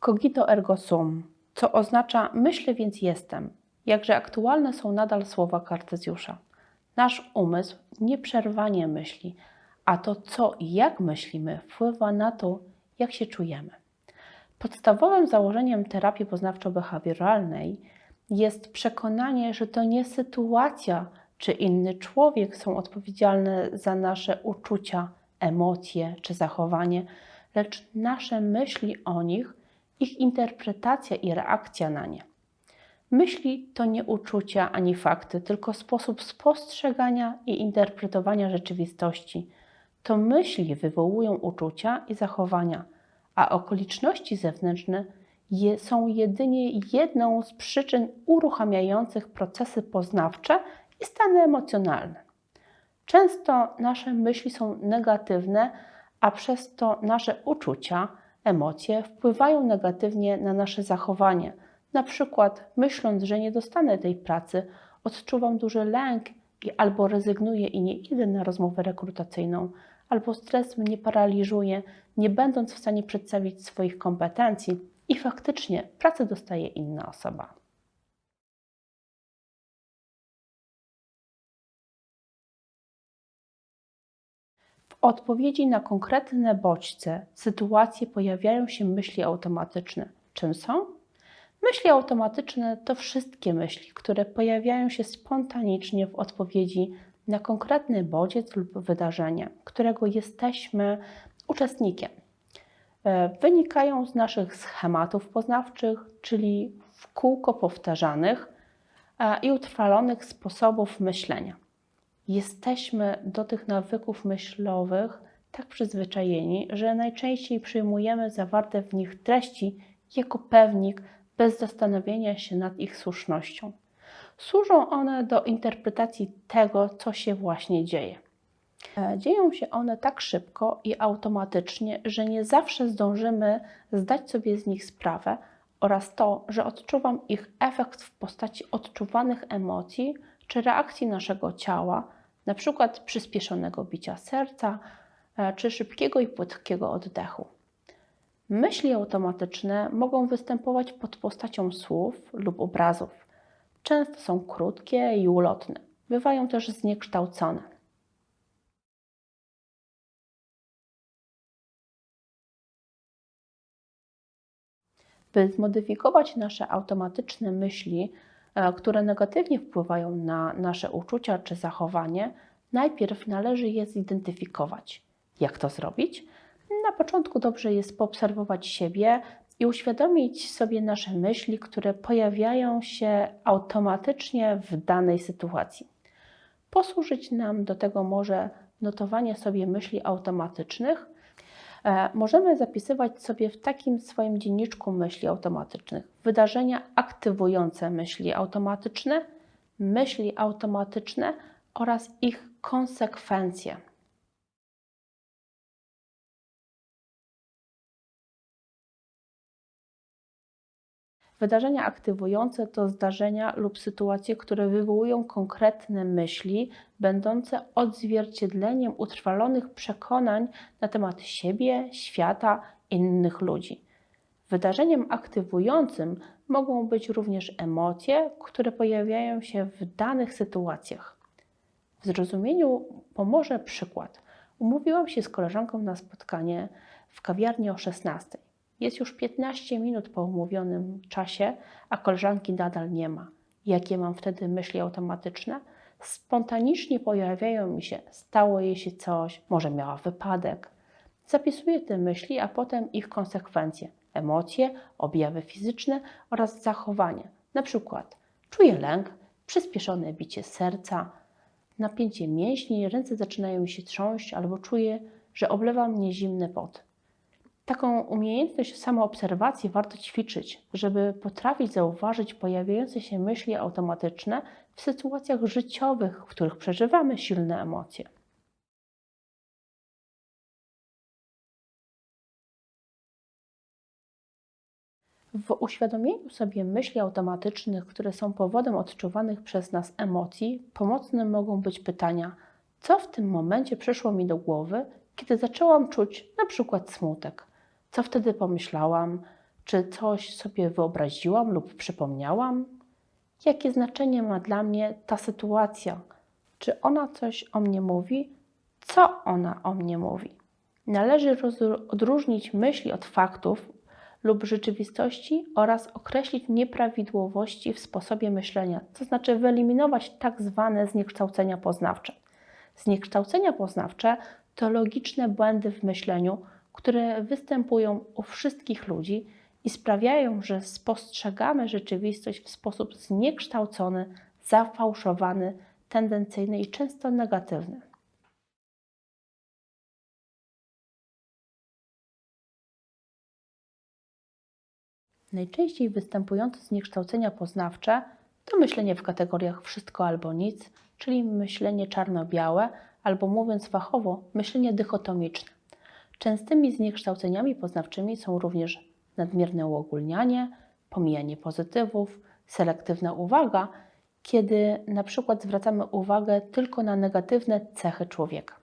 Cogito ergo sum, co oznacza myślę więc jestem. Jakże aktualne są nadal słowa Kartezjusza. Nasz umysł nieprzerwanie myśli, a to co i jak myślimy wpływa na to, jak się czujemy. Podstawowym założeniem terapii poznawczo-behawioralnej jest przekonanie, że to nie sytuacja czy inny człowiek są odpowiedzialne za nasze uczucia, emocje czy zachowanie, lecz nasze myśli o nich, ich interpretacja i reakcja na nie. Myśli to nie uczucia ani fakty, tylko sposób spostrzegania i interpretowania rzeczywistości. To myśli wywołują uczucia i zachowania, a okoliczności zewnętrzne je, są jedynie jedną z przyczyn uruchamiających procesy poznawcze i stany emocjonalne. Często nasze myśli są negatywne, a przez to nasze uczucia, emocje wpływają negatywnie na nasze zachowanie. Na przykład, myśląc, że nie dostanę tej pracy, odczuwam duży lęk i albo rezygnuję i nie idę na rozmowę rekrutacyjną, albo stres mnie paraliżuje, nie będąc w stanie przedstawić swoich kompetencji i faktycznie pracę dostaje inna osoba. Odpowiedzi na konkretne bodźce, sytuacje pojawiają się myśli automatyczne. Czym są? Myśli automatyczne to wszystkie myśli, które pojawiają się spontanicznie w odpowiedzi na konkretny bodziec lub wydarzenie, którego jesteśmy uczestnikiem. E, Wynikają z naszych schematów poznawczych, czyli w kółko powtarzanych e, i utrwalonych sposobów myślenia. Jesteśmy do tych nawyków myślowych tak przyzwyczajeni, że najczęściej przyjmujemy zawarte w nich treści jako pewnik bez zastanowienia się nad ich słusznością. Służą one do interpretacji tego, co się właśnie dzieje. E, Dzieją się one tak szybko i automatycznie, że nie zawsze zdążymy zdać sobie z nich sprawę oraz to, że odczuwam ich efekt w postaci odczuwanych emocji czy reakcji naszego ciała, przykład przyspieszonego bicia serca e, czy szybkiego i płytkiego oddechu. Myśli automatyczne mogą występować pod postacią słów lub obrazów. Często są krótkie i ulotne, bywają też zniekształcone. By zmodyfikować nasze automatyczne myśli, które negatywnie wpływają na nasze uczucia czy zachowanie, najpierw należy je zidentyfikować. Jak to zrobić? Na początku dobrze jest poobserwować siebie i uświadomić sobie nasze myśli, które pojawiają się automatycznie w danej sytuacji. Posłużyć nam do tego może notowanie sobie myśli automatycznych. E, Możemy zapisywać sobie w takim swoim dzienniczku myśli automatycznych wydarzenia aktywujące myśli automatyczne, myśli automatyczne oraz ich konsekwencje. Wydarzenia aktywujące to zdarzenia lub sytuacje, które wywołują konkretne myśli, będące odzwierciedleniem utrwalonych przekonań na temat siebie, świata, innych ludzi. Wydarzeniem aktywującym mogą być również emocje, które pojawiają się w danych sytuacjach. W zrozumieniu pomoże przykład. Umówiłam się z koleżanką na spotkanie w kawiarni o 16. Jest już 15 minut po umówionym czasie, a koleżanki nadal nie ma. Jakie mam wtedy myśli automatyczne? Spontanicznie pojawiają mi się, stało jej się coś, może miała wypadek. Zapisuję te myśli, a potem ich konsekwencje, emocje, objawy fizyczne oraz zachowanie. Na przykład czuję lęk, przyspieszone bicie serca, napięcie mięśni, ręce zaczynają mi się trząść albo czuję, że oblewa mnie zimny pot. Taką umiejętność samoobserwacji warto ćwiczyć, żeby potrafić zauważyć pojawiające się myśli automatyczne w sytuacjach życiowych, w których przeżywamy silne emocje. W uświadomieniu sobie myśli automatycznych, które są powodem odczuwanych przez nas emocji, pomocne mogą być pytania: co w tym momencie przyszło mi do głowy, kiedy zaczęłam czuć na przykład smutek? Co wtedy pomyślałam? Czy coś sobie wyobraziłam lub przypomniałam? Jakie znaczenie ma dla mnie ta sytuacja? Czy ona coś o mnie mówi? Co ona o mnie mówi? Należy odróżnić myśli od faktów lub rzeczywistości oraz określić nieprawidłowości w sposobie myślenia, to znaczy wyeliminować tak zwane zniekształcenia poznawcze. Zniekształcenia poznawcze to logiczne błędy w myśleniu, które występują u wszystkich ludzi i sprawiają, że spostrzegamy rzeczywistość w sposób zniekształcony, zafałszowany, tendencyjny i często negatywny. Najczęściej występujące zniekształcenia poznawcze to myślenie w kategoriach wszystko albo nic, czyli myślenie czarno-białe, albo mówiąc fachowo, myślenie dychotomiczne. Częstymi zniekształceniami poznawczymi są również nadmierne uogólnianie, pomijanie pozytywów, selektywna uwaga, kiedy na przykład zwracamy uwagę tylko na negatywne cechy człowieka.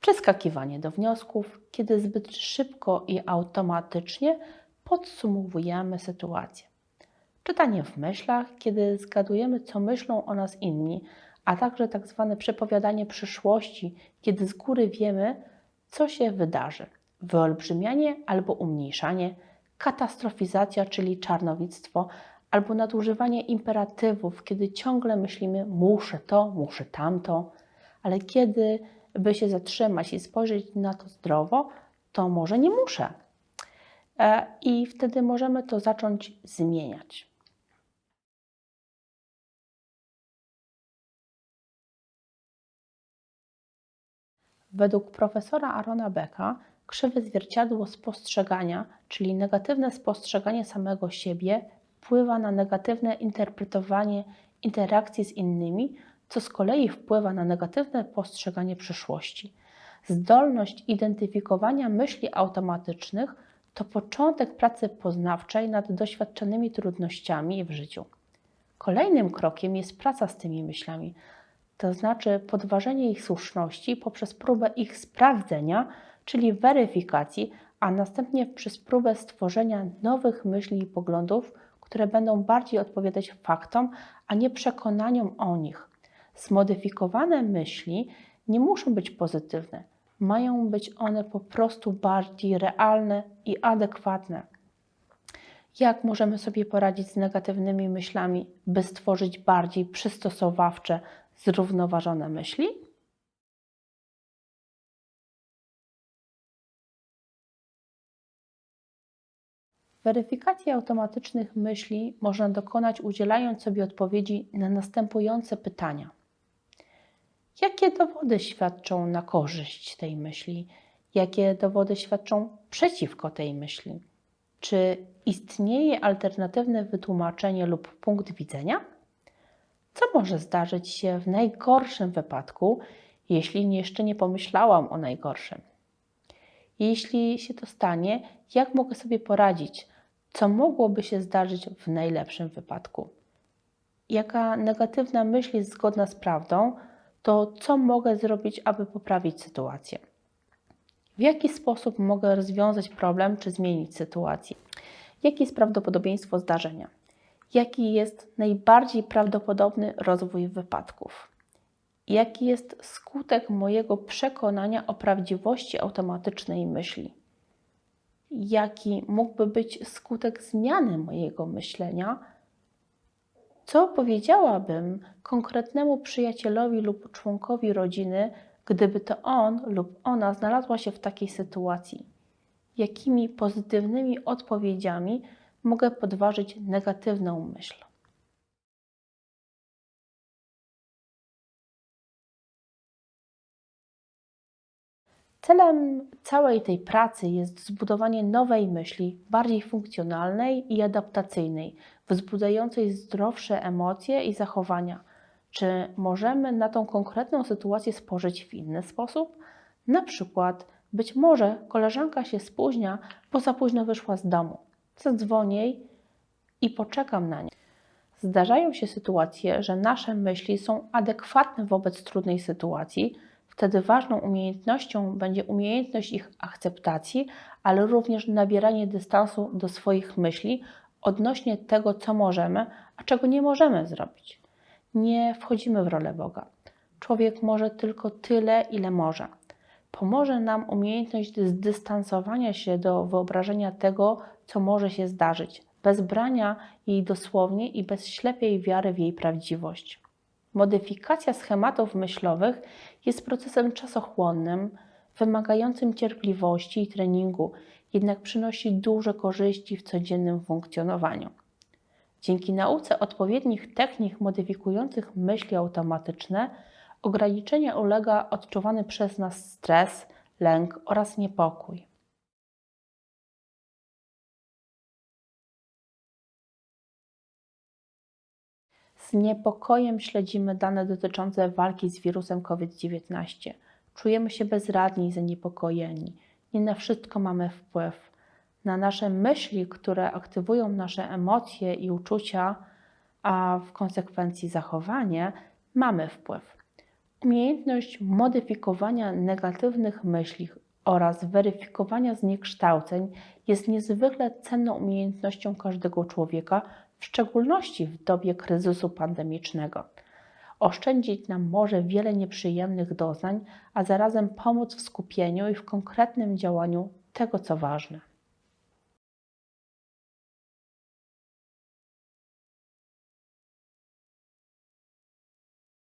Przeskakiwanie do wniosków, kiedy zbyt szybko i automatycznie podsumowujemy sytuację. Czytanie w myślach, kiedy zgadujemy, co myślą o nas inni, a także tak zwane przepowiadanie przyszłości, kiedy z góry wiemy, co się wydarzy. Wyolbrzymianie albo umniejszanie, katastrofizacja, czyli czarnowictwo, albo nadużywanie imperatywów, kiedy ciągle myślimy muszę to, muszę tamto, ale kiedy by się zatrzymać i spojrzeć na to zdrowo, to może nie muszę. E, I wtedy możemy to zacząć zmieniać. Według profesora Arona Becka krzywe zwierciadło spostrzegania, czyli negatywne spostrzeganie samego siebie, wpływa na negatywne interpretowanie interakcji z innymi, co z kolei wpływa na negatywne postrzeganie przyszłości. Zdolność identyfikowania myśli automatycznych to początek pracy poznawczej nad doświadczonymi trudnościami w życiu. Kolejnym krokiem jest praca z tymi myślami, to znaczy podważenie ich słuszności poprzez próbę ich sprawdzenia, czyli weryfikacji, a następnie przez próbę stworzenia nowych myśli i poglądów, które będą bardziej odpowiadać faktom, a nie przekonaniom o nich. Zmodyfikowane myśli nie muszą być pozytywne, mają być one po prostu bardziej realne i adekwatne. Jak możemy sobie poradzić z negatywnymi myślami, by stworzyć bardziej przystosowawcze, zrównoważone myśli? Weryfikacji automatycznych myśli można dokonać udzielając sobie odpowiedzi na następujące pytania. Jakie dowody świadczą na korzyść tej myśli? Jakie dowody świadczą przeciwko tej myśli? Czy istnieje alternatywne wytłumaczenie lub punkt widzenia? Co może zdarzyć się w najgorszym wypadku, jeśli jeszcze nie pomyślałam o najgorszym? Jeśli się to stanie, jak mogę sobie poradzić? Co mogłoby się zdarzyć w najlepszym wypadku? Jaka negatywna myśl jest zgodna z prawdą, to co mogę zrobić, aby poprawić sytuację? W jaki sposób mogę rozwiązać problem czy zmienić sytuację? Jakie jest prawdopodobieństwo zdarzenia? Jaki jest najbardziej prawdopodobny rozwój wypadków? Jaki jest skutek mojego przekonania o prawdziwości automatycznej myśli? Jaki mógłby być skutek zmiany mojego myślenia? Co powiedziałabym konkretnemu przyjacielowi lub członkowi rodziny, gdyby to on lub ona znalazła się w takiej sytuacji? Jakimi pozytywnymi odpowiedziami mogę podważyć negatywną myśl? Celem całej tej pracy jest zbudowanie nowej myśli, bardziej funkcjonalnej i adaptacyjnej, wzbudzającej zdrowsze emocje i zachowania. Czy możemy na tą konkretną sytuację spojrzeć w inny sposób? Na przykład, być może koleżanka się spóźnia, bo za późno wyszła z domu. Zadzwonię i poczekam na nie. Zdarzają się sytuacje, że nasze myśli są adekwatne wobec trudnej sytuacji, Wtedy ważną umiejętnością będzie umiejętność ich akceptacji, ale również nabieranie dystansu do swoich myśli odnośnie tego, co możemy, a czego nie możemy zrobić. Nie wchodzimy w rolę Boga. Człowiek może tylko tyle, ile może. Pomoże nam umiejętność zdystansowania się do wyobrażenia tego, co może się zdarzyć, bez brania jej dosłownie i bez ślepej wiary w jej prawdziwość. Modyfikacja schematów myślowych jest procesem czasochłonnym, wymagającym cierpliwości i treningu, jednak przynosi duże korzyści w codziennym funkcjonowaniu. Dzięki nauce odpowiednich technik modyfikujących myśli automatyczne, ograniczenia ulega odczuwany przez nas stres, lęk oraz niepokój. Z niepokojem śledzimy dane dotyczące walki z wirusem COVID-19. Czujemy się bezradni i zaniepokojeni. Nie na wszystko mamy wpływ. Na nasze myśli, które aktywują nasze emocje i uczucia, a w konsekwencji zachowanie, mamy wpływ. Umiejętność modyfikowania negatywnych myśli oraz weryfikowania zniekształceń jest niezwykle cenną umiejętnością każdego człowieka, w szczególności w dobie kryzysu pandemicznego. Oszczędzić nam może wiele nieprzyjemnych doznań, a zarazem pomóc w skupieniu i w konkretnym działaniu tego, co ważne.